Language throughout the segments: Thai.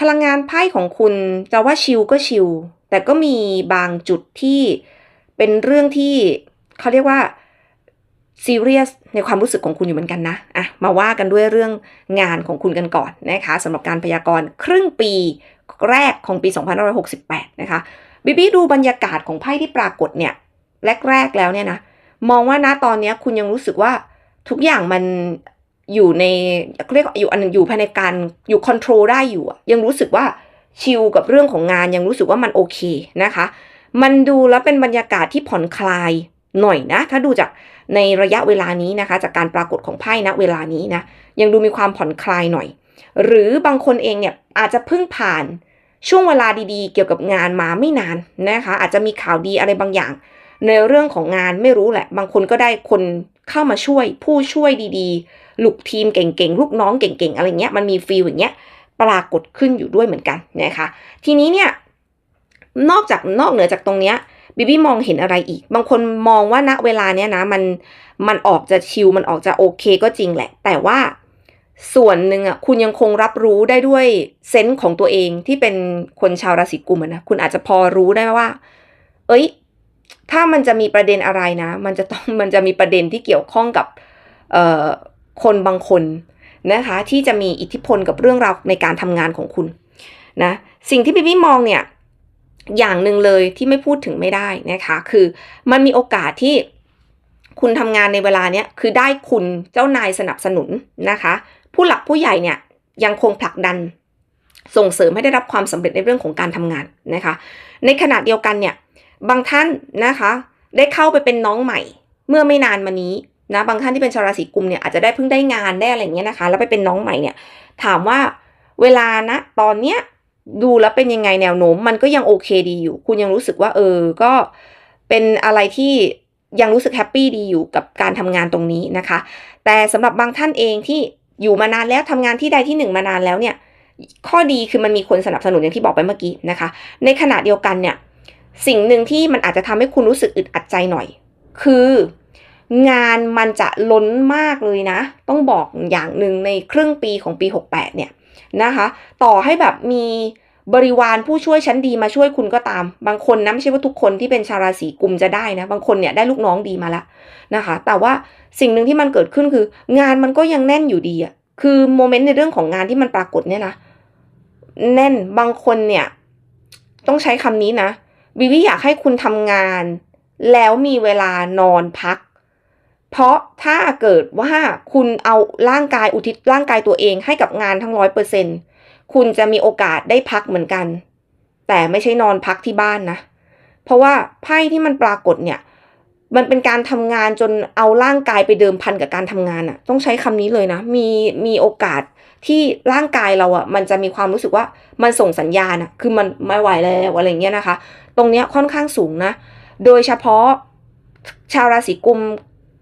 พลังงานไพ่ของคุณจะว่าชิลก็ชิลแต่ก็มีบางจุดที่เป็นเรื่องที่เขาเรียกว่าซีเรียสในความรู้สึกของคุณอยู่เหมือนกันนะอะมาว่ากันด้วยเรื่องงานของคุณกันก่อนนะคะสำหรับการพยากรณ์ครึ่งปีแรกของปี 2568 นะคะบิบี้ดูบรรยากาศของไพ่ที่ปรากฏเนี่ยแรกๆแล้วเนี่ยนะมองว่านะตอนนี้คุณยังรู้สึกว่าทุกอย่างมัน อยู่ในเรียกอยู่อันอยู่ภายในการอยู่คอนโทรลได้อยู่อะยังรู้สึกว่าชิลกับเรื่องของงานยังรู้สึกว่ามันโอเคนะคะ มันดูแล้วเป็นบรรยากาศที่ผ่อนคลายหน่อยนะ ถ้าดูจากในระยะเวลานี้นะคะ จากการปรากฏของไพ่ณเวลานี้นะยังดูมีความผ่อนคลายหน่อย หรือบางคนเองเนี่ยอาจจะเพิ่งผ่านช่วงเวลาดีๆ เกี่ยวกับงานมาไม่นานนะคะ อาจจะมีข่าวดีอะไรบางอย่าง ในเรื่องของงานไม่รู้แหละ บางคนก็ได้คนเข้ามาช่วยผู้ช่วยดีๆ ลูกทีมเก่งๆ ลูกน้องเก่งๆ อะไรเงี้ย มันมีฟีลอย่างเงี้ย ปรากฏขึ้นอยู่ด้วยเหมือนกันนะคะ ทีนี้เนี่ย นอกจากนอกเหนือจากตรงเนี้ยบิบี้มองเห็นอะไรอีก บางคนมองว่าณเวลาเนี้ยนะ มัน มันออกจะชิล มันออกจะโอเคก็จริงแหละ แต่ว่าส่วนหนึ่งอะคุณยังคงรับรู้ได้ด้วยเซนส์ของตัวเองที่เป็นคนชาวราศีกุมนะคุณอาจจะพอรู้ได้ว่า เอ้ย ถ้ามันจะมีประเด็นอะไรนะ มันจะต้องมันจะมีประเด็นที่เกี่ยวข้องกับเอ่อ คนบางคนนะคะ ที่จะมีอิทธิพลกับเรื่องราวในการทำงานของคุณนะสิ่งที่บิบี้มองเนี่ยอย่างหนึ่งเลยที่ไม่พูดถึงไม่ได้นะคะ คือมันมีโอกาสที่คุณทำงานในเวลาเนี้ยคือได้คุณเจ้านายสนับสนุนนะคะ ผู้หลักผู้ใหญ่เนี่ยยังคงผลักดันส่งเสริมให้ได้รับความสำเร็จในเรื่องของการทำงานนะคะ ในขณะเดียวกันเนี่ยบางท่านนะคะ ได้เข้าไปเป็นน้องใหม่ เมื่อไม่นานมานี้ นะบางท่านที่เป็นชาวราศีกุมเนี่ยอาจจะได้เพิ่งได้งานได้อะไรเงี้ยนะคะ แล้วไปเป็นน้องใหม่เนี่ย ถามว่าเวลานะตอนเนี้ยดูแล้วเป็นยังไงแนวโน้มมันก็ยังโอเคดีอยู่ คุณยังรู้สึกว่า เออ ก็เป็นอะไรที่ยังรู้สึกแฮปปี้ดีอยู่กับการทำงานตรงนี้นะคะ แต่สำหรับบางท่านเองที่อยู่มานานแล้วทำงานที่ใดที่หนึ่งมานานแล้วเนี่ย ข้อดีคือมันมีคนสนับสนุนอย่างที่บอกไปเมื่อกี้นะคะ ในขณะเดียวกันเนี่ย สิ่งหนึ่งที่มันอาจจะทำให้คุณรู้สึกอึดอัดใจหน่อย คือ งานมันจะล้นมากเลยนะ ต้องบอกอย่างหนึ่งในครึ่งปีของปี 68 เนี่ยนะคะ ต่อให้แบบมีบริวารผู้ช่วยชั้นดีมาช่วยคุณก็ตาม บางคนนะไม่ใช่ว่าทุกคนที่เป็นชาวราศีกุมจะได้นะ บางคนเนี่ยได้ลูกน้องดีมาแล้วนะคะ แต่ว่าสิ่งหนึ่งที่มันเกิดขึ้นคือ งานมันก็ยังแน่นอยู่ดีอะคือโมเมนต์ในเรื่องของงานที่มันปรากฏเนี่ยนะแน่นบางคนเนี่ย ต้องใช้คำนี้นะวิวิอยากให้คุณทำงาน แล้วมีเวลานอนพัก เพราะถ้าเกิดว่าคุณเอาร่างกายอุทิศร่างกายตัวเองให้กับงานทั้งร้อยเปอร์เซ็นคุณจะมีโอกาสได้พักเหมือนกัน แต่ไม่ใช่นอนพักที่บ้านนะ เพราะว่าไพ่ที่มันปรากฏเนี่ย มันเป็นการทำงานจนเอาร่างกายไปเดิมพันกับการทำงานอะ่ะต้องใช้คำนี้เลยนะ มีมีโอกาสที่ร่างกายเราอะ่ะมันจะมีความรู้สึกว่ามันส่งสัญญาณอะคือมันไม่ไหวแล้วอะไรเงี้ยนะคะ ตรงเนี้ยค่อนข้างสูงนะ โดยเฉพาะชาวราศีกุม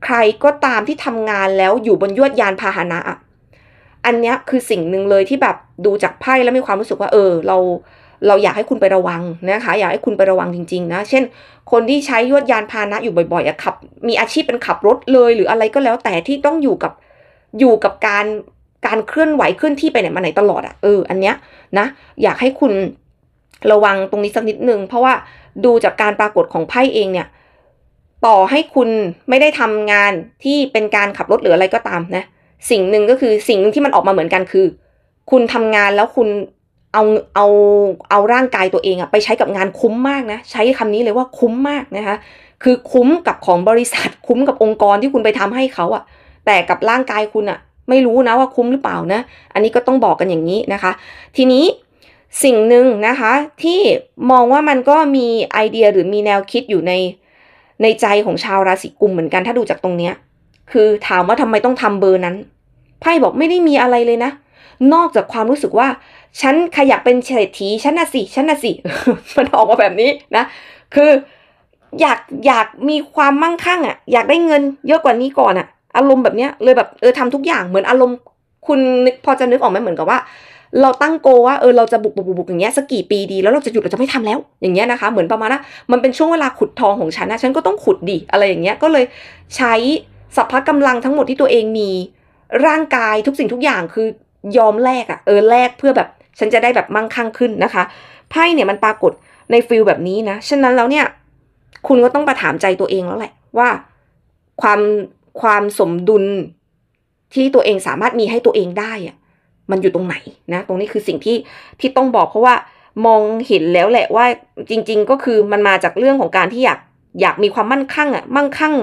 ใครก็ตามที่ทำงานแล้วอยู่บนยวดยานพาหนะอะอันเนี้ยคือสิ่งหนึ่งเลยที่แบบดูจากไพ่แล้วมีความรู้สึกว่า เออ เราเราอยากให้คุณไประวังนะคะ อยากให้คุณไประวังจริง ๆ นะ เช่น คนที่ใช้ยวดยานพาหนะอยู่บ่อยๆอะขับ มีอาชีพเป็นขับรถเลย หรืออะไรก็แล้วแต่ที่ต้องอยู่กับอยู่กับการการเคลื่อนไหวเคลื่อนที่ไปไหนมาไหนตลอดอะเอออันเนี้ยนะอยากให้คุณระวังตรงนี้สักนิดนึงเพราะว่าดูจากการปรากฏของไพ่เองเนี่ย ต่อให้คุณไม่ได้ทำงานที่เป็นการขับรถหรืออะไรก็ตามนะ สิ่งหนึ่งก็คือสิ่งหนึ่งที่มันออกมาเหมือนกันคือ คุณทำงานแล้วคุณเอาเอาเอาร่างกายตัวเองอะไปใช้กับงานคุ้มมากนะ ใช้คำนี้เลยว่าคุ้มมากนะคะ คือคุ้มกับของบริษัทคุ้มกับองค์กรที่คุณไปทำให้เขาอะแต่กับร่างกายคุณอะไม่รู้นะว่าคุ้มหรือเปล่านะ อันนี้ก็ต้องบอกกันอย่างนี้นะคะ ทีนี้สิ่งหนึ่งนะคะที่มองว่ามันก็มีไอเดียหรือมีแนวคิดอยู่ใน ในใจของชาวราศีกุมเหมือนกันถ้าดูจากตรงเนี้ย คือถามว่าทำไมต้องทำเบอร์นั้นไพ่บอกไม่ได้มีอะไรเลยนะ นอกจากความรู้สึกว่า ฉันขยับเป็นเศรษฐีฉันน่ะสิฉันน่ะสิมันออกมาแบบนี้นะ คืออยากอยากมีความมั่งคั่งอะ อยากได้เงินเยอะกว่านี้ก่อนอะ อารมณ์แบบเนี้ยเลยแบบเออทำทุกอย่างเหมือนอารมณ์คุณนึกพอจะนึกออกไหมเหมือนกับว่า เราตั้งโกว่าเออเราจะบุกบุกบุกบุกอย่างเงี้ยสักกี่ปีดีแล้วเราจะหยุดเราจะไม่ทำแล้ว อย่างเงี้ยนะคะ เหมือนประมาณว่ามันเป็นช่วงเวลาขุดทองของฉันนะฉันก็ต้องขุดดิอะไรอย่างเงี้ยก็เลยใช้สัพพะกำลังทั้งหมดที่ตัวเองมีร่างกายทุกสิ่งทุกอย่างคือยอมแลกอะเออแลกเพื่อแบบฉันจะได้แบบมั่งคั่งขึ้นนะคะไพ่เนี่ยมันปรากฏในฟิลแบบนี้นะฉะนั้นแล้วเนี่ยคุณก็ต้องมาถามใจตัวเองแล้วแหละว่าความความสมดุลที่ตัวเองสามารถมีให้ตัวเองได้อะ มันอยู่ตรงไหนนะ ตรงนี้คือสิ่งที่ที่ต้องบอกเพราะว่ามองเห็นแล้วแหละว่าจริง ๆ ก็คือมันมาจากเรื่องของการที่อยากอยากมีความมั่นคงอะมั่งคั่ง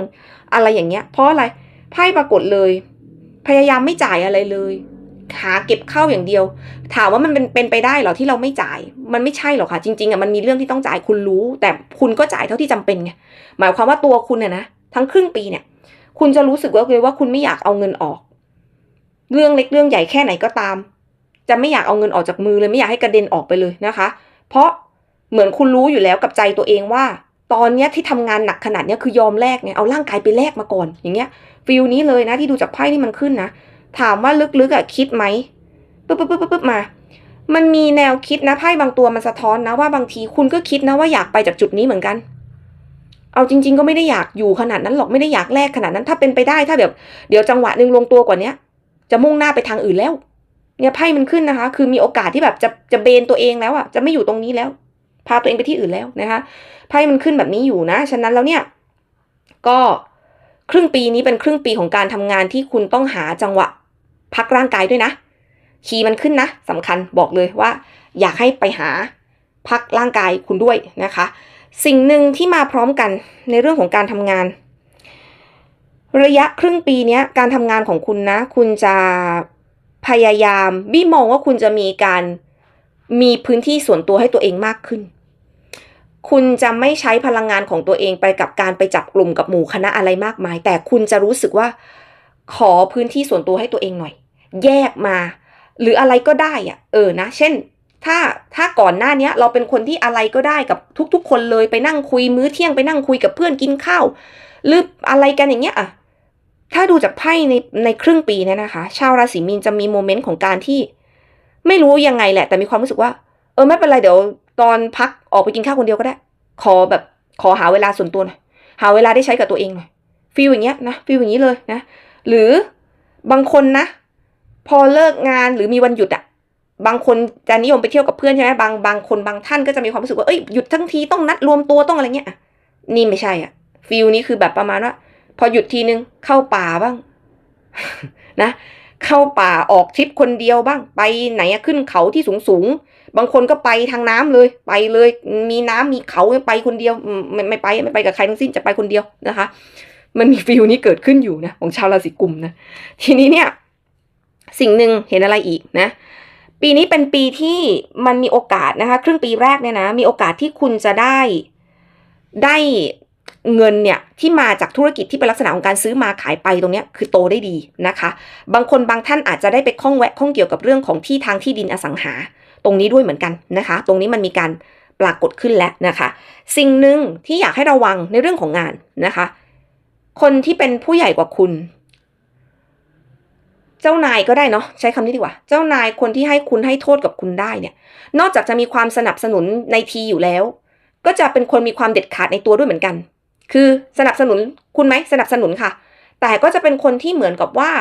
อะไรอย่างเงี้ย เพราะอะไรไพ่ปรากฏเลย พยายามไม่จ่ายอะไรเลยหาเก็บเข้าอย่างเดียว ถามว่ามันเป็นเป็นไปได้หรอที่เราไม่จ่าย มันไม่ใช่หรอกค่ะ จริงๆอะมันมีเรื่องที่ต้องจ่ายคุณรู้ แต่คุณก็จ่ายเท่าที่จำเป็นไงหมายความว่าตัวคุณเนี่ยนะทั้งครึ่งปีเนี่ย คุณจะรู้สึกว่าเลยว่าคุณไม่อยากเอาเงินออก เรื่องเล็กเรื่องใหญ่แค่ไหนก็ตาม จะไม่อยากเอาเงินออกจากมือเลยไม่อยากให้กระเด็นออกไปเลยนะคะ เพราะเหมือนคุณรู้อยู่แล้วกับใจตัวเองว่า ตอนเนี้ยที่ทำงานหนักขนาดเนี้ยคือยอมแลกไงเอาร่างกายไปแลกมาก่อนอย่างเงี้ยฟิลนี้เลยนะที่ดูจากไพ่ที่มันขึ้นนะถามว่าลึกๆอะคิดไหมปึ๊บปึ๊บปึ๊บปึ๊บมา มันมีแนวคิดนะไพ่บางตัวมันสะท้อนนะว่าบางทีคุณก็คิดนะว่าอยากไปจากจุดนี้เหมือนกันเอาจริง ๆ ก็ไม่ได้อยากอยู่ขนาดนั้นหรอกไม่ได้อยากแลกขนาดนั้นถ้าเป็นไปได้ถ้าเดี๋ยวเดี๋ยวจังหวะหนึ่งลงตัวกว่าเนี้ย จะมุ่งหน้าไปทางอื่นแล้ว เนี่ยไพ่มันขึ้นนะคะ คือมีโอกาสที่แบบจะจะเบนตัวเองแล้วอะจะไม่อยู่ตรงนี้แล้ว พาตัวเองไปที่อื่นแล้วนะคะไพ่มันขึ้นแบบนี้อยู่นะ ฉะนั้นแล้วเนี่ย ก็ครึ่งปีนี้เป็นครึ่งปีของการทำงานที่คุณต้องหาจังหวะ พักร่างกายด้วยนะคีย์มันขึ้นนะสำคัญบอกเลยว่า อยากให้ไปหาพักร่างกายคุณด้วยนะคะ สิ่งหนึ่งที่มาพร้อมกันในเรื่องของการทำงาน ระยะครึ่งปีนี้การทำงานของคุณนะ คุณจะพยายามบี้มองว่าคุณจะมีการมีพื้นที่ส่วนตัวให้ตัวเองมากขึ้น คุณจะไม่ใช้พลังงานของตัวเองไปกับการไปจับกลุ่มกับหมู่คณะอะไรมากมาย แต่คุณจะรู้สึกว่าขอพื้นที่ส่วนตัวให้ตัวเองหน่อย แยกมา หรืออะไรก็ได้อะเออนะ เช่น ถ้าถ้าก่อนหน้านี้เราเป็นคนที่อะไรก็ได้กับทุก ๆ คนเลยไปนั่งคุยมื้อเที่ยงไปนั่งคุยกับเพื่อนกินข้าวหรืออะไรกันอย่างเงี้ยอะ ถ้าดูจากไพ่ในในครึ่งปีเนี่ยนะคะ ชาวราศีมีนจะมีโมเมนต์ของการที่ ไม่รู้ยังไงแหละ แต่มีความรู้สึกว่า เออไม่เป็นไรเดี๋ยวตอนพักออกไปกินข้าวคนเดียวก็ได้ ขอแบบขอหาเวลาส่วนตัวหน่อยหาเวลาได้ใช้กับตัวเองหน่อยฟีลอย่างเงี้ยนะฟีลอย่างนี้เลยนะ หรือบางคนนะ พอเลิกงานหรือมีวันหยุดอะบางคนจะนิยมไปเที่ยวกับเพื่อนใช่ไหมบางบางคนบางท่านก็จะมีความรู้สึกว่าเอ้ยหยุดทั้งทีต้องนัดรวมตัวต้องอะไรเงี้ยนี่ไม่ใช่อะฟีลนี้คือแบบประมาณว่า พอหยุดทีนึงเข้าป่าบ้าง นะ เข้าป่าออกทริปคนเดียวบ้าง ไปไหนขึ้นเขาที่สูงสูงๆบางคนก็ไปทางน้ำเลย ไปเลย มีน้ำมีเขาไปคนเดียวไม่ไม่ไปไม่ไปกับใครทั้งสิ้นจะไปคนเดียวนะคะ มันมีฟีลนี้เกิดขึ้นอยู่นะ ของชาวราศีกุมนะ ทีนี้เนี่ย สิ่งหนึ่งเห็นอะไรอีกนะ ปีนี้เป็นปีที่มันมีโอกาสนะคะ ครึ่งปีแรกเนี่ยนะ มีโอกาสที่คุณจะได้ได้ เงินเนี่ยที่มาจากธุรกิจที่เป็นลักษณะของการซื้อมาขายไปตรงนี้คือโตได้ดีนะคะ บางคนบางท่านอาจจะได้ไปข้องแวะข้องเกี่ยวกับเรื่องของที่ทางที่ดินอสังหา ตรงนี้ด้วยเหมือนกันนะคะ ตรงนี้มันมีการปรากฏขึ้นแล้วนะคะ สิ่งหนึ่งที่อยากให้ระวังในเรื่องของงานนะคะ คนที่เป็นผู้ใหญ่กว่าคุณ เจ้านายก็ได้เนาะใช้คำนี้ดีกว่า เจ้านายคนที่ให้คุณให้โทษกับคุณได้เนี่ย นอกจากจะมีความสนับสนุนในทีอยู่แล้ว ก็จะเป็นคนมีความเด็ดขาดในตัวด้วยเหมือนกัน คือสนับสนุนคุณไหมสนับสนุนค่ะ แต่ก็จะเป็นคนที่เหมือนกับว่า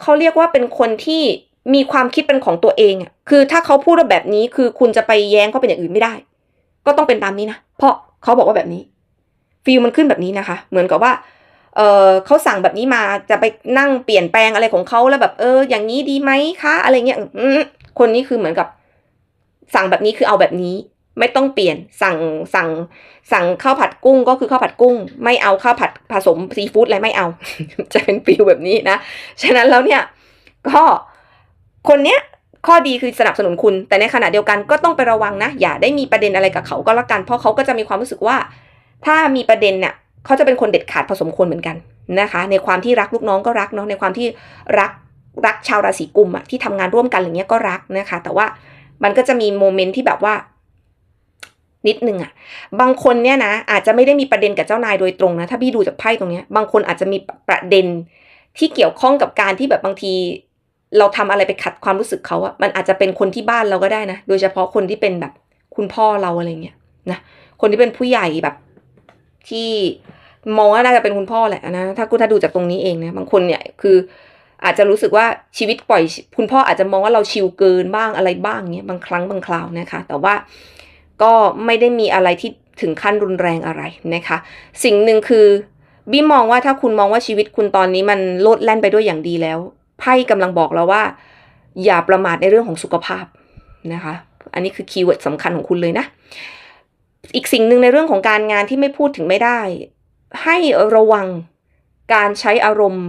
เขาเรียกว่าเป็นคนที่มีความคิดเป็นของตัวเองอะคือถ้าเขาพูดแบบนี้คือคุณจะไปแย้งเขาเป็นอย่างอื่นไม่ได้ ก็ต้องเป็นตามนี้นะ เพราะเขาบอกว่าแบบนี้ฟีลมันขึ้นแบบนี้นะคะ เหมือนกับว่าเออเขาสั่งแบบนี้มาจะไปนั่งเปลี่ยนแปลงอะไรของเขาแล้วแบบเออ อย่างนี้ดีไหมคะ อะไรเงี้ยคนนี้คือเหมือนกับ สั่งแบบนี้คือเอาแบบนี้ ไม่ต้องเปลี่ยนสั่งสั่งสั่งข้าวผัดกุ้งก็คือข้าวผัดกุ้ง ไม่เอาข้าวผัดผสมซีฟู้ดอะไรไม่เอา จะเป็นฟิลแบบนี้นะ ฉะนั้นแล้วเนี่ยก็คนเนี้ยข้อดีคือสนับสนุนคุณ แต่ในขณะเดียวกันก็ต้องไประวังนะ อย่าได้มีประเด็นอะไรกับเขาก็แล้วกัน เพราะเขาก็จะมีความรู้สึกว่า ถ้ามีประเด็นเนี่ยเขาจะเป็นคนเด็ดขาดพอสมควรเหมือนกันนะคะ ในความที่รักลูกน้องก็รักเนาะในความที่รักรักชาวราศีกุมอะที่ทำงานร่วมกันอย่างเงี้ยก็รักนะคะ แต่ว่ามันก็จะมีโมเมนต์ที่แบบว่า นิดนึงอะบางคนเนี่ยนะอาจจะไม่ได้มีประเด็นกับเจ้านายโดยตรงนะ ถ้าพี่ดูจากไพ่ตรงเนี้ย บางคนอาจจะมีประเด็นที่เกี่ยวข้องกับการที่แบบบางที เราทำอะไรไปขัดความรู้สึกเขาอะมันอาจจะเป็นคนที่บ้านเราก็ได้นะ โดยเฉพาะคนที่เป็นแบบคุณพ่อเราอะไรเงี้ยนะ คนที่เป็นผู้ใหญ่แบบที่มองว่าน่าจะเป็นคุณพ่อแหละนะ ถ้ากูถ้าดูจากตรงนี้เองนะ บางคนเนี่ยคืออาจจะรู้สึกว่าชีวิตปล่อย คุณพ่ออาจจะมองว่าเราชิลเกินบ้างอะไรบ้างเนี้ยบางครั้งบางคราวนะคะ แต่ว่า ก็ไม่ได้มีอะไรที่ถึงขั้นรุนแรงอะไรนะคะ สิ่งหนึ่งคือบี้มองว่าถ้าคุณมองว่าชีวิตคุณตอนนี้มันโลดแล่นไปด้วยอย่างดีแล้วไพ่กำลังบอกเราว่า อย่าประมาทในเรื่องของสุขภาพนะคะ อันนี้คือคีย์เวิร์ดสำคัญของคุณเลยนะ อีกสิ่งหนึ่งในเรื่องของการงานที่ไม่พูดถึงไม่ได้ ให้ระวังการใช้อารมณ์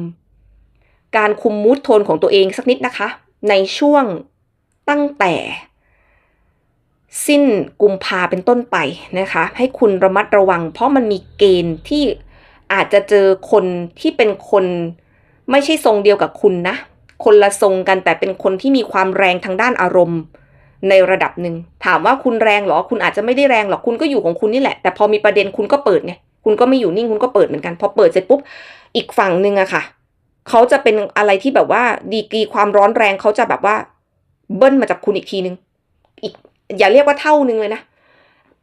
การคุมมูดโทนของตัวเองสักนิดนะคะ ในช่วงตั้งแต่ สิ้นกุมภาเป็นต้นไปนะคะ ให้คุณระมัดระวัง เพราะมันมีเกณฑ์ที่อาจจะเจอคนที่เป็นคนไม่ใช่ทรงเดียวกับคุณนะ คนละทรงกันแต่เป็นคนที่มีความแรงทางด้านอารมณ์ ในระดับหนึ่งถามว่าคุณแรงหรอ คุณอาจจะไม่ได้แรงหรอกคุณก็อยู่ของคุณนี่แหละ แต่พอมีประเด็นคุณก็เปิดไงคุณก็ไม่อยู่นิ่งคุณก็เปิดเหมือนกันพอเปิดเสร็จปุ๊บอีกฝั่งหนึ่งอะค่ะเขาจะเป็นอะไรที่แบบว่าดีกรีความร้อนแรงเขาจะแบบว่า เบิ้ลมาจากคุณอีกทีนึงอีก อย่าเรียกว่าเท่านึงเลยนะ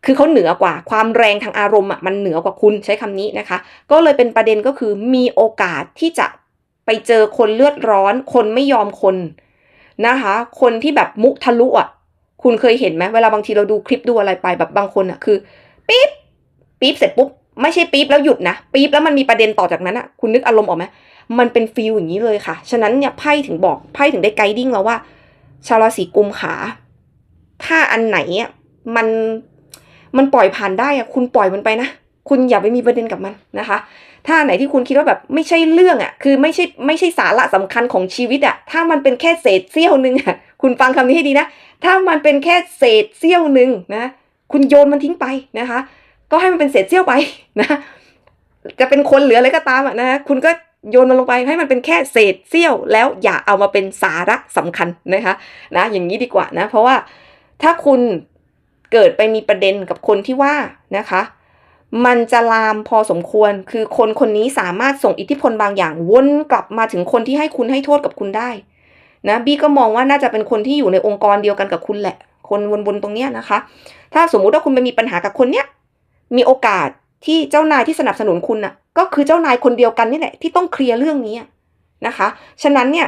คือเขาเหนือกว่าความแรงทางอารมณ์อะมันเหนือกว่าคุณใช้คำนี้นะคะ ก็เลยเป็นประเด็นก็คือมีโอกาสที่จะไปเจอคนเลือดร้อน คนไม่ยอมคนนะคะ คนที่แบบมุทะลุอะ คุณเคยเห็นไหมเวลาบางทีเราดูคลิปดูอะไรไปแบบบางคนอะคือปี๊บปี๊บเสร็จปุ๊บไม่ใช่ปี๊บแล้วหยุดนะปี๊บแล้วมันมีประเด็นต่อจากนั้นอะคุณนึกอารมณ์ออกไหมมันเป็นฟีลอย่างนี้เลยค่ะ ฉะนั้นเนี่ยไพ่ถึงบอกไพ่ถึงได้ไกดิ้งเราว่า ชาวราศีกุมขา ถ้าอันไหนอะมันมันปล่อยผ่านได้อะคุณปล่อยมันไปนะคุณอย่าไปมีประเด็นกับมันนะคะ ถ้าไหนที่คุณคิดว่าแบบไม่ใช่เรื่องอะ คือไม่ใช่ไม่ใช่สาระสำคัญของชีวิตอะ ถ้ามันเป็นแค่เศษเสี้ยวหนึ่งอะ คุณฟังคำนี้ให้ดีนะ ถ้ามันเป็นแค่เศษเสี้ยวหนึ่งนะ คุณโยนมันทิ้งไปนะคะ ก็ให้มันเป็นเศษเสี้ยวไปนะ จะเป็นคนเหลืออะไรก็ตามอะนะ คุณก็โยนมันลงไปให้มันเป็นแค่เศษเสี้ยว แล้วอย่าเอามาเป็นสาระสำคัญนะคะ นะ อย่างนี้ดีกว่านะ เพราะว่า ถ้าคุณเกิดไปมีประเด็นกับคนที่ว่านะคะ มันจะลามพอสมควร คือคนคนนี้สามารถส่งอิทธิพลบางอย่างวนกลับมาถึงคนที่ให้คุณให้โทษกับคุณได้นะบี้ก็มองว่าน่าจะเป็นคนที่อยู่ในองค์กรเดียวกันกับคุณแหละ คนวนๆตรงเนี้ยนะคะ ถ้าสมมุติว่าคุณไปมีปัญหากับคนเนี้ยมีโอกาสที่เจ้านายที่สนับสนุนคุณน่ะ ก็คือเจ้านายคนเดียวกันนี่แหละที่ต้องเคลียร์เรื่องนี้นะคะ ฉะนั้นเนี่ย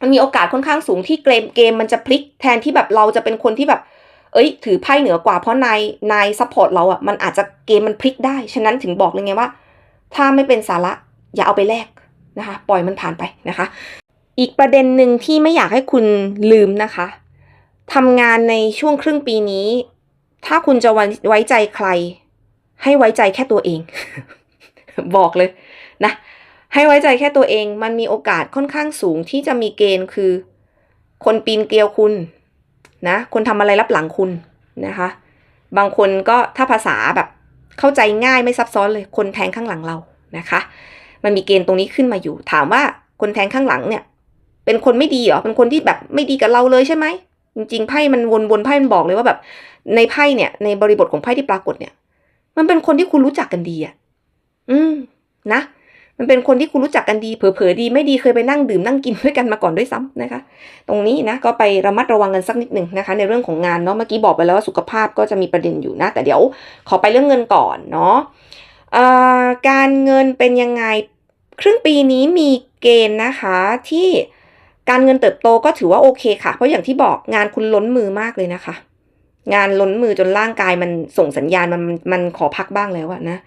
มันมีโอกาสค่อนข้างสูงที่เกมเกมมันจะพลิกแทนที่แบบเราจะเป็นคนที่แบบ เอ้ย ถือไพ่เหนือกว่าเพราะนายนายซัพพอร์ตเราอะ่ะมันอาจจะเกมมันพลิกได้ ฉะนั้นถึงบอกเลยไงว่า ถ้าไม่เป็นสาระอย่าเอาไปแลกนะคะ ปล่อยมันผ่านไปนะคะ อีกประเด็นหนึ่งที่ไม่อยากให้คุณลืมนะคะทำงานในช่วงครึ่งปีนี้ ถ้าคุณจะไว้ใจใคร ให้ไว้ใจแค่ตัวเอง บอกเลยนะ ให้ไว้ใจแค่ตัวเองมันมีโอกาสค่อนข้างสูงที่จะมีเกณฑ์คือ คนปีนเกลียวคุณนะ คนทำอะไรรับหลังคุณนะคะ บางคนก็ถ้าภาษาแบบเข้าใจง่ายไม่ซับซ้อนเลย คนแทงข้างหลังเรานะคะ มันมีเกณฑ์ตรงนี้ขึ้นมาอยู่ ถามว่าคนแทงข้างหลังเนี่ย เป็นคนไม่ดีเหรอเป็นคนที่แบบไม่ดีกับเราเลยใช่ไหมจริงๆไพ่มันวนๆไพ่มันบอกเลยว่าแบบ ในไพ่เนี่ย ในบริบทของไพ่ที่ปรากฏเนี่ย มันเป็นคนที่คุณรู้จักกันดีอะ อืมนะ มันเป็นคนที่คุณรู้จักกันดีเผลอๆดีไม่ดีเคยไปนั่งดื่มนั่งกินด้วยกันมาก่อนด้วยซ้ำนะคะ ตรงนี้นะก็ไประมัดระวังกันสักนิดหนึ่งนะคะ ในเรื่องของงานเนาะเมื่อกี้บอกไปแล้วว่าสุขภาพก็จะมีประเด็นอยู่นะ แต่เดี๋ยวขอไปเรื่องเงินก่อนเนาะการเงินเป็นยังไงครึ่งปีนี้มีเกณฑ์นะคะที่การเงินเติบโตก็ถือว่าโอเคค่ะ เพราะอย่างที่บอกงานคุณล้นมือมากเลยนะคะ งานล้นมือจนร่างกายมันส่งสัญญาณมันมันขอพักบ้างแล้วอะนะ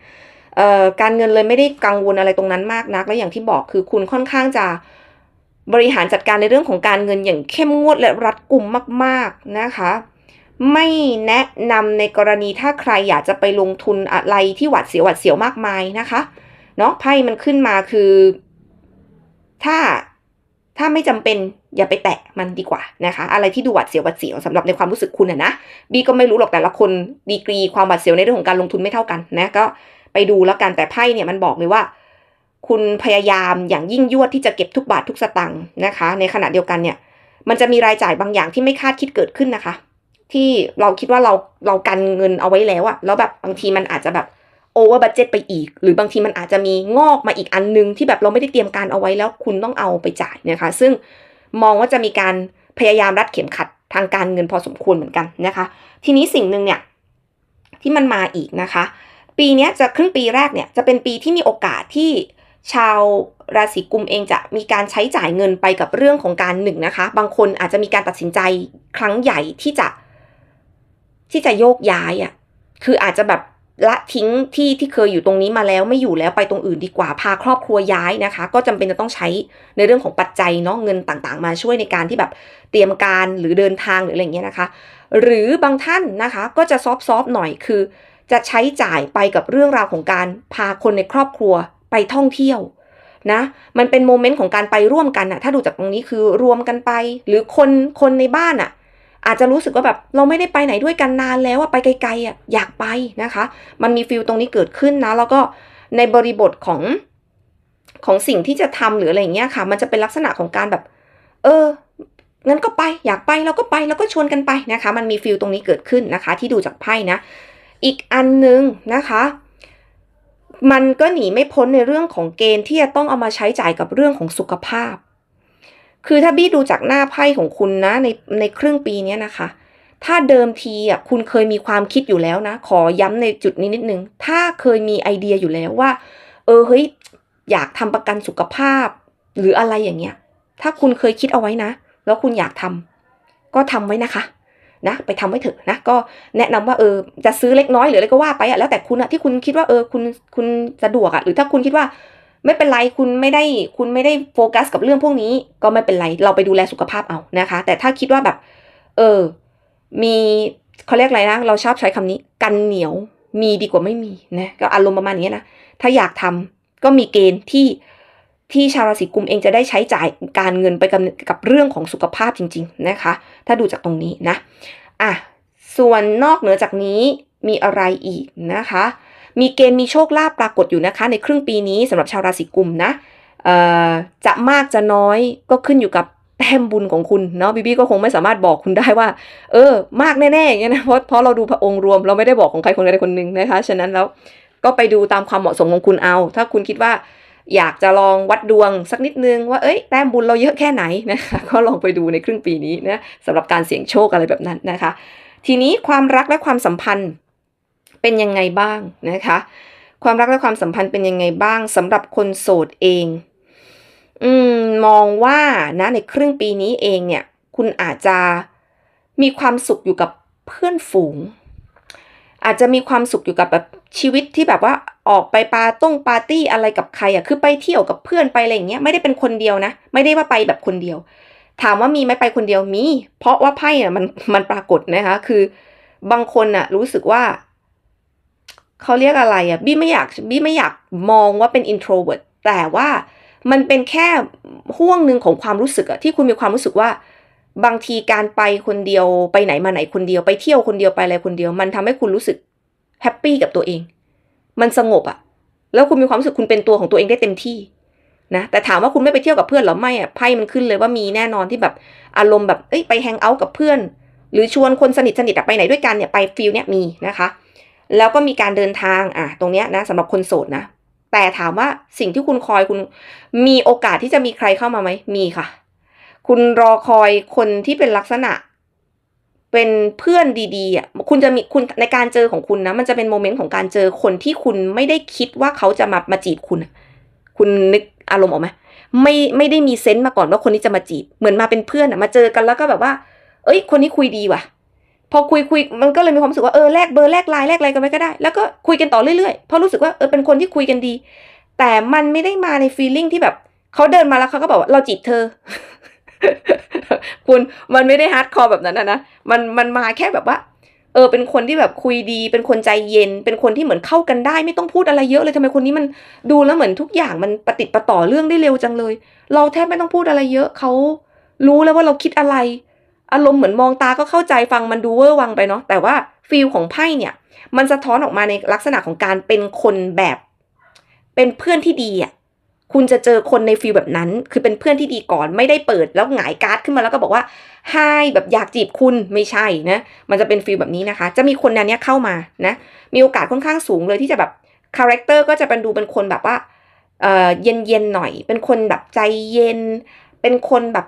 การเงินเลยไม่ได้กังวลอะไรตรงนั้นมากนัก แล้วอย่างที่บอกคือคุณค่อนข้างจะบริหารจัดการในเรื่องของการเงินอย่างเข้มงวดและรัดกุมมาก ๆนะคะ ไม่แนะนำในกรณีถ้าใครอยากจะไปลงทุนอะไรที่หวัดเสียวหวัดเสียวมากมายนะคะเนาะไพ่มันขึ้นมาคือ ถ้าถ้าไม่จำเป็นอย่าไปแตะมันดีกว่านะคะ อะไรที่ดูหวัดเสียวหวัดเสียวสำหรับในความรู้สึกคุณอะนะบีก็ไม่รู้หรอกแต่ละคนดีกรีความหวัดเสียวในเรื่องของการลงทุนไม่เท่ากันนะก็ ไปดูแล้วกันแต่ไพ่เนี่ยมันบอกเลยว่า คุณพยายามอย่างยิ่งยวดที่จะเก็บทุกบาททุกสตังค์นะคะ ในขณะเดียวกันเนี่ย มันจะมีรายจ่ายบางอย่างที่ไม่คาดคิดเกิดขึ้นนะคะ ที่เราคิดว่าเราเรากันเงินเอาไว้แล้วอะแล้วแบบบางทีมันอาจจะแบบโอเวอร์บัตเจตไปอีก หรือบางทีมันอาจจะมีงอกมาอีกอันนึง ที่แบบเราไม่ได้เตรียมการเอาไว้แล้วคุณต้องเอาไปจ่ายนะคะ ซึ่งมองว่าจะมีการพยายามรัดเข็มขัดทางการเงินพอสมควรเหมือนกันนะคะ ทีนี้สิ่งหนึ่งเนี่ยที่มันมาอีกนะคะ ปีนี้จะครึ่งปีแรกเนี่ยจะเป็นปีที่มีโอกาสที่ชาวราศีกุมเองจะมีการใช้จ่ายเงินไปกับเรื่องของการหนึ่งนะคะ บางคนอาจจะมีการตัดสินใจครั้งใหญ่ที่จะ ที่จะโยกย้ายอะ่ะคืออาจจะแบบละทิ้งที่ที่เคยอยู่ตรงนี้มาแล้วไม่อยู่แล้วไปตรงอื่นดีกว่าพาครอบครัวย้ายนะคะ ก็จำเป็นจะต้องใช้ในเรื่องของปัจจัยเนาะเงินต่างๆ มาช่วยในการที่แบบเตรียมการหรือเดินทางหรืออะไรเงี้ยนะคะ หรือบางท่านนะคะ ก็จะซอฟๆหน่อยคือ จะใช้จ่ายไปกับเรื่องราวของการพาคนในครอบครัวไปท่องเที่ยวนะมันเป็นโมเมนต์ของการไปร่วมกันอะถ้าดูจากตรงนี้คือรวมกันไป หรือคนคนในบ้านอะอาจจะรู้สึกว่าแบบเราไม่ได้ไปไหนด้วยกันนานแล้วอะไปไกลๆอะอยากไปนะคะ มันมีฟิลตรงนี้เกิดขึ้นนะ แล้วก็ในบริบทของของสิ่งที่จะทำหรืออะไรเงี้ยค่ะ มันจะเป็นลักษณะของการแบบ เอองั้นก็ไปอยากไปเราก็ไปแล้วก็ชวนกันไปนะคะ มันมีฟิลตรงนี้เกิดขึ้นนะคะ ที่ดูจากไพ่นะ อีกอันหนึ่งนะคะ มันก็หนีไม่พ้นในเรื่องของเกณฑ์ที่จะต้องเอามาใช้จ่ายกับเรื่องของสุขภาพ คือถ้าบี้ดูจากหน้าไพ่ของคุณนะในในครึ่งปีนี้นะคะ ถ้าเดิมทีอะคุณเคยมีความคิดอยู่แล้วนะ ขอย้ำในจุดนี้นิดนึง ถ้าเคยมีไอเดียอยู่แล้วว่า เออเฮ้ยอยากทำประกันสุขภาพ หรืออะไรอย่างเงี้ย ถ้าคุณเคยคิดเอาไว้นะ แล้วคุณอยากทำก็ทำไว้นะคะ นะไปทำไว้เถอะนะก็แนะนำว่าเออจะซื้อเล็กน้อยหรืออะไรก็ว่าไปอะแล้วแต่คุณอะที่คุณคิดว่าเออคุณคุณสะดวกอะหรือถ้าคุณคิดว่าไม่เป็นไรคุณไม่ได้คุณไม่ได้โฟกัสกับเรื่องพวกนี้ก็ไม่เป็นไรเราไปดูแลสุขภาพเอานะคะ แต่ถ้าคิดว่าแบบ เออ มีเขาเรียกอะไรนะ เราชอบใช้คำนี้ กันเหนียวมีดีกว่าไม่มีนะก็อารมณ์ประมาณนี้นะถ้าอยากทำก็มีเกณฑ์ที่ ที่ชาวราศีกุมเองจะได้ใช้จ่ายการเงินไปกับกับเรื่องของสุขภาพจริง ๆ นะคะ ถ้าดูจากตรงนี้นะอะส่วนนอกเหนือจากนี้มีอะไรอีกนะคะ มีเกณฑ์มีโชคลาภปรากฏอยู่นะคะ ในครึ่งปีนี้สำหรับชาวราศีกุมนะเอ่อจะมากจะน้อยก็ขึ้นอยู่กับแต้มบุญของคุณเนาะบีบี้ก็คงไม่สามารถบอกคุณได้ว่า เออ มากแน่ๆอย่างเงี้ยนะเพราะเพราะเราดูพระองค์รวมเราไม่ได้บอกของใครคนใดคนหนึ่งนะคะ ฉะนั้นแล้วก็ไปดูตามความเหมาะสมของคุณเอา ถ้าคุณคิดว่า อยากจะลองวัดดวงสักนิดนึงว่าเอ้ยแต้มบุญเราเยอะแค่ไหนนะคะก็ลองไปดูในครึ่งปีนี้นะสำหรับการเสี่ยงโชคอะไรแบบนั้นนะคะ ทีนี้ความรักและความสัมพันธ์เป็นยังไงบ้างนะคะ ความรักและความสัมพันธ์เป็นยังไงบ้างสำหรับคนโสดเอง อืมมองว่านะในครึ่งปีนี้เองเนี่ย คุณอาจจะมีความสุขอยู่กับเพื่อนฝูง อาจจะมีความสุขอยู่กับแบบชีวิตที่แบบว่าออกไปปาต้งปาร์ตี้อะไรกับใครอะคือไปเที่ยวกับเพื่อนไปอะไรอย่างเงี้ยไม่ได้เป็นคนเดียวนะ ไม่ได้ว่าไปแบบคนเดียว ถามว่ามีไหมไปคนเดียวมี เพราะว่าไพ่อะมันมันปรากฏนะคะ คือบางคนอะ รู้สึกว่าเขาเรียกอะไรอะบี้ไม่อยากบี้ไม่อยากมองว่าเป็น introvert แต่ว่ามันเป็นแค่ห่วงหนึ่งของความรู้สึกอะที่คุณมีความรู้สึกว่า บางทีการไปคนเดียวไปไหนมาไหนคนเดียวไปเที่ยวคนเดียวไปอะไรคนเดียว มันทำให้คุณรู้สึกแฮปปี้กับตัวเอง มันสงบอะแล้วคุณมีความรู้สึกคุณเป็นตัวของตัวเองได้เต็มที่นะแต่ถามว่าคุณไม่ไปเที่ยวกับเพื่อนหรอไม่อะไพ่มันขึ้นเลยว่ามีแน่นอนที่แบบอารมณ์แบบเอ้ยไปแฮงเอาท์กับเพื่อน หรือชวนคนสนิทสนิทไปไหนด้วยกันเนี่ยไปฟิลเนี่ยมีนะคะ แล้วก็มีการเดินทางอะตรงเนี้ยนะสำหรับคนโสดนะแต่ถามว่าสิ่งที่คุณคอยคุณมีโอกาสที่จะมีใครเข้ามาไหมมีค่ะ คุณรอคอยคนที่เป็นลักษณะ เป็นเพื่อนดีๆอะคุณจะมีคุณในการเจอของคุณนะ มันจะเป็นโมเมนต์ของการเจอคนที่คุณไม่ได้คิดว่าเขาจะมามาจีบคุณ คุณนึกอารมณ์ออกไหมไม่ไม่ได้มีเซนต์มาก่อนว่าคนนี้จะมาจีบ เหมือนมาเป็นเพื่อนอะมาเจอกันแล้วก็แบบว่า เอ้ย คนนี้คุยดีว่ะ พอคุยคุยมันก็เลยมีความรู้สึกว่าเออแลกเบอร์แลกไลน์แลกอะไรกันไปก็ได้ แล้วก็คุยกันต่อเรื่อยๆเพราะรู้สึกว่าเออเป็นคนที่คุยกันดี แต่มันไม่ได้มาในฟีลลิ่งที่แบบเขาเดินมาแล้วเขาก็บอกว่าเราจีบเธอ คุณมันไม่ได้ฮาร์ดคอร์แบบนั้นนะนะมันมันมาแค่แบบว่า เออ เป็นคนที่แบบคุยดี เป็นคนใจเย็น เป็นคนที่เหมือนเข้ากันได้ ไม่ต้องพูดอะไรเยอะเลยทำไมคนนี้มันดูแล้วเหมือนทุกอย่างมันปฏิดประต่อเรื่องได้เร็วจังเลย เราแทบไม่ต้องพูดอะไรเยอะเขารู้แล้วว่าเราคิดอะไร อารมณ์เหมือนมองตาก็เข้าใจฟังมันดูเวอร์วังไปเนาะแต่ว่าฟีลของไพ่เนี่ย มันสะท้อนออกมาในลักษณะของการเป็นคนแบบ เป็นเพื่อนที่ดีอะ คุณจะเจอคนในฟีลแบบนั้น คือเป็นเพื่อนที่ดีก่อนไม่ได้เปิดแล้วหงายการ์ดขึ้นมาแล้วก็บอกว่าไฮแบบอยากจีบคุณไม่ใช่นะมันจะเป็นฟีลแบบนี้นะคะ จะมีคนแนวเนี้ยเข้ามานะมีโอกาสค่อนข้างสูงเลยที่จะแบบคาแรคเตอร์ก็จะเป็นดูเป็นคนแบบว่าเอ่อเย็นเย็นๆหน่อย เป็นคนแบบใจเย็น เป็นคนแบบ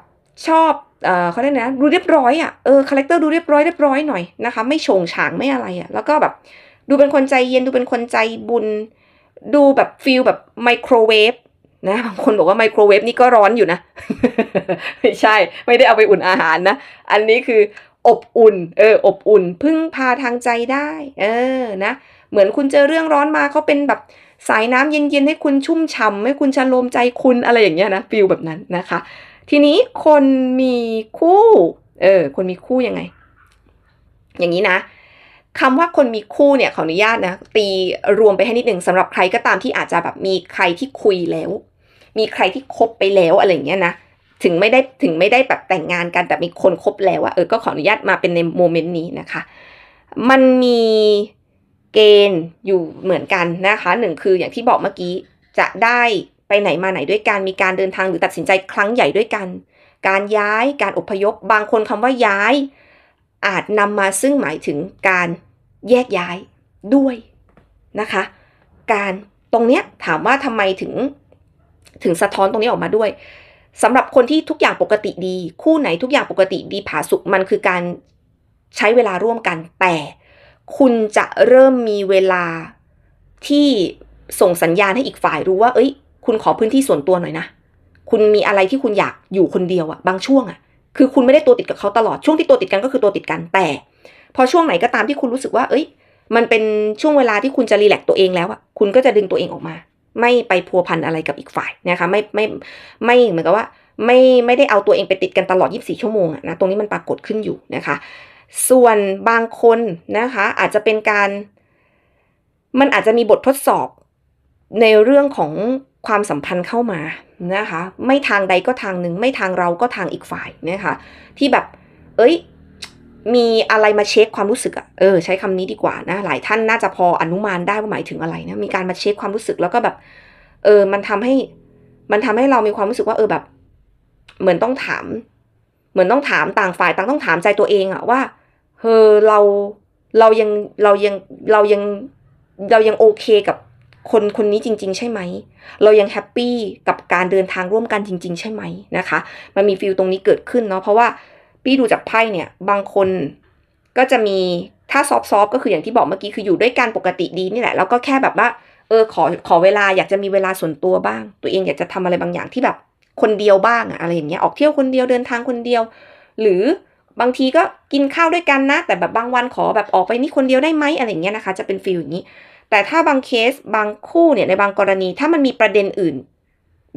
ชอบเอ่อเขาเรียกนะดูเรียบร้อยอะเออคาแรคเตอร์ดูเรียบร้อยเรียบร้อยหน่อยนะคะ ไม่โฉงฉางไม่อะไรอะแล้วก็แบบดูเป็นคนใจเย็นดูเป็นคนใจบุญ ดูแบบฟีลแบบไมโครเวฟ นะบางคนบอกว่าไมโครเวฟนี่ก็ร้อนอยู่นะ ไม่ใช่ ไม่ได้เอาไปอุ่นอาหารนะ อันนี้คืออบอุ่น เออ อบอุ่น พึ่งพาทางใจได้ เออ นะ เหมือนคุณเจอเรื่องร้อนมาเขาเป็นแบบสายน้ำเย็นๆ ให้คุณชุ่มฉ่ำให้คุณชโลมใจคุณอะไรอย่างเงี้ยนะฟิลแบบนั้นนะคะ ทีนี้คนมีคู่ เออ คนมีคู่ยังไง อย่างนี้นะคำว่าคนมีคู่เนี่ยขออนุญาตนะ ตีรวมไปให้นิดหนึ่งสำหรับใครก็ตามที่อาจจะแบบมีใครที่คุยแล้ว มีใครที่คบไปแล้วอะไรเงี้ยนะถึงไม่ได้ถึงไม่ได้แบบแต่งงานกันแต่มีคนคบแล้วอะเออก็ขออนุญาตมาเป็นในโมเมนต์นี้นะคะ มันมีเกณฑ์อยู่เหมือนกันนะคะหนึ่งคืออย่างที่บอกเมื่อกี้จะได้ไปไหนมาไหนด้วยกันมีการเดินทางหรือตัดสินใจครั้งใหญ่ด้วยกัน การย้ายการอพยพบางคนคำว่าย้าย อาจนำมาซึ่งหมายถึงการแยกย้ายด้วยนะคะ การตรงเนี้ยถามว่าทำไมถึง ถึงสะท้อนตรงนี้ออกมาด้วยสำหรับคนที่ทุกอย่างปกติดี คู่ไหนทุกอย่างปกติดีผาสุกมันคือการใช้เวลาร่วมกัน แต่คุณจะเริ่มมีเวลาที่ส่งสัญญาณให้อีกฝ่ายรู้ว่า เอ้ย คุณขอพื้นที่ส่วนตัวหน่อยนะ คุณมีอะไรที่คุณอยากอยู่คนเดียวอะบางช่วงอะคือคุณไม่ได้ตัวติดกับเขาตลอดช่วงที่ตัวติดกันก็คือตัวติดกันแต่ พอช่วงไหนก็ตามที่คุณรู้สึกว่า เอ้ย มันเป็นช่วงเวลาที่คุณจะรีแลกซ์ตัวเองแล้วอะคุณก็จะดึงตัวเองออกมา ไม่ไปพัวพันอะไรกับอีกฝ่ายนะคะไม่ไม่ไม่เหมือนกับว่าไม่ไม่ได้เอาตัวเองไปติดกันตลอด 24 ชั่วโมงอะนะตรงนี้มันปรากฏขึ้นอยู่นะคะ ส่วนบางคนนะคะอาจจะเป็นการ มันอาจจะมีบททดสอบในเรื่องของความสัมพันธ์เข้ามานะคะ ไม่ทางใดก็ทางหนึ่ง ไม่ทางเราก็ทางอีกฝ่ายนะคะ ที่แบบ เอ้ย มีอะไรมาเช็คความรู้สึกอะเออ ใช้คำนี้ดีกว่านะหลายท่านน่าจะพออนุมานได้ว่าหมายถึงอะไรนะมีการมาเช็คความรู้สึกแล้วก็แบบ เออ มันทำให้ มันทำให้เรามีความรู้สึกว่า เออแบบ เหมือนต้องถาม เหมือนต้องถามต่างฝ่ายต่างต้องถามใจตัวเองอะว่าเออเราเรายังเรายังเรายังเรายังโอเคกับคนคนนี้จริง ๆ ใช่ไหม เรายังแฮปปี้กับการเดินทางร่วมกันจริง ๆ ใช่ไหมนะคะ มันมีฟิลตรงนี้เกิดขึ้นเนาะเพราะว่า พี่ดูจากไพ่เนี่ย บางคนก็จะมีถ้าซอฟต์ๆก็คืออย่างที่บอกเมื่อกี้คืออยู่ด้วยกันปกติดีนี่แหละ แล้วก็แค่แบบว่า เออขอขอเวลาอยากจะมีเวลาส่วนตัวบ้าง ตัวเองอยากจะทำอะไรบางอย่างที่แบบคนเดียวบ้างอะอะไรอย่างเงี้ยออกเที่ยวคนเดียวเดินทางคนเดียว หรือบางทีก็กินข้าวด้วยกันนะ แต่แบบบางวันขอแบบออกไปนี่คนเดียวได้ไหมอะไรอย่างเงี้ยนะคะ จะเป็นฟิลอย่างนี้ แต่ถ้าบางเคสบางคู่เนี่ยในบางกรณีถ้ามันมีประเด็นอื่น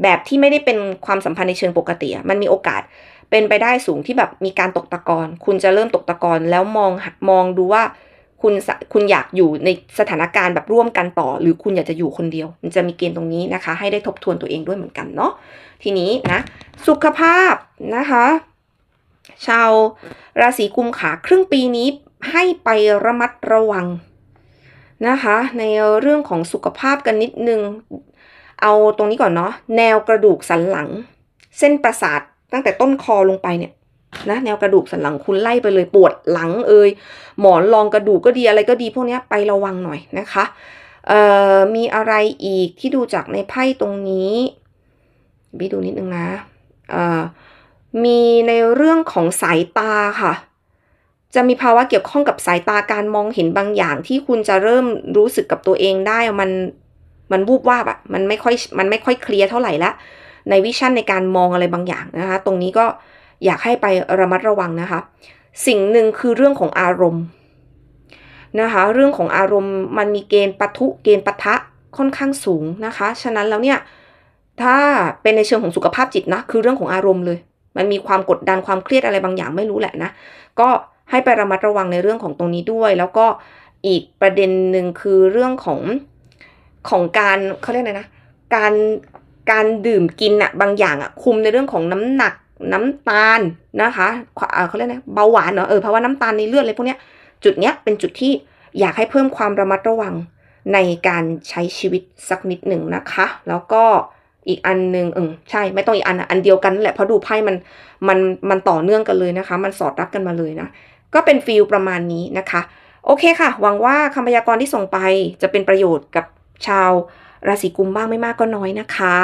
แบบที่ไม่ได้เป็นความสัมพันธ์ในเชิงปกติมันมีโอกาส เป็นไปได้สูงที่แบบมีการตกตะกอนคุณจะเริ่มตกตะกอนแล้วมองมองดูว่าคุณคุณอยากอยู่ในสถานการณ์แบบร่วมกันต่อ หรือคุณอยากจะอยู่คนเดียว มันจะมีเกณฑ์ตรงนี้นะคะ ให้ได้ทบทวนตัวเองด้วยเหมือนกันเนาะทีนี้นะสุขภาพนะคะ ชาวราศีกุมขาครึ่งปีนี้ให้ไประมัดระวังนะคะ ในเรื่องของสุขภาพกันนิดนึง เอาตรงนี้ก่อนเนาะแนวกระดูกสันหลัง เส้นประสาท ตั้งแต่ต้นคอลงไปเนี่ยนะแนวกระดูกสันหลังคุณไล่ไปเลยปวดหลังเอยหมอนรองกระดูกก็ดีอะไรก็ดีพวกนี้ไประวังหน่อยนะคะเอ่อมีอะไรอีกที่ดูจากในไพ่ตรงนี้พี่ดูนิดนึงนะเอ่อมีในเรื่องของสายตาค่ะ จะมีภาวะเกี่ยวข้องกับสายตาการมองเห็นบางอย่าง ที่คุณจะเริ่มรู้สึกกับตัวเองได้มันมันวูบวาบอะมันไม่ค่อยมันไม่ค่อยเคลียร์เท่าไหร่ละ ในวิชั่นในการมองอะไรบางอย่างนะคะ ตรงนี้ก็อยากให้ไประมัดระวังนะคะ สิ่งหนึ่งคือเรื่องของอารมณ์นะคะ เรื่องของอารมณ์มันมีเกณฑ์ปะทุเกณฑ์ปะทะค่อนข้างสูงนะคะ ฉะนั้นแล้วเนี่ยถ้าเป็นในเชิงของสุขภาพจิตนะคือเรื่องของอารมณ์เลย มันมีความกดดันความเครียดอะไรบางอย่างไม่รู้แหละนะ ก็ให้ไประมัดระวังในเรื่องของตรงนี้ด้วย แล้วก็อีกประเด็นหนึ่งคือเรื่องของของการเขาเรียกอะไรนะ การ การดื่มกินอะบางอย่างอะคุมในเรื่องของน้ำหนักน้ำตาลนะคะเขาเรียกนะเบาหวานเนาะเออเพราะว่าน้ำตาลในเลือดอะไรพวกเนี้ยจุดเนี้ยเป็นจุดที่อยากให้เพิ่มความระมัดระวังในการใช้ชีวิตสักนิดหนึ่งนะคะ แล้วก็อีกอันหนึ่งเออใช่ไม่ต้องอีกอันอะอันเดียวกันแหละเพราะดูไพ่มันมันมันต่อเนื่องกันเลยนะคะ มันสอดรับกันมาเลยนะก็เป็นฟิลประมาณนี้นะคะ โอเคค่ะ หวังว่าคำพยากรณ์ที่ส่งไปจะเป็นประโยชน์กับชาวราศีกุมบ้างไม่มากก็น้อยนะคะ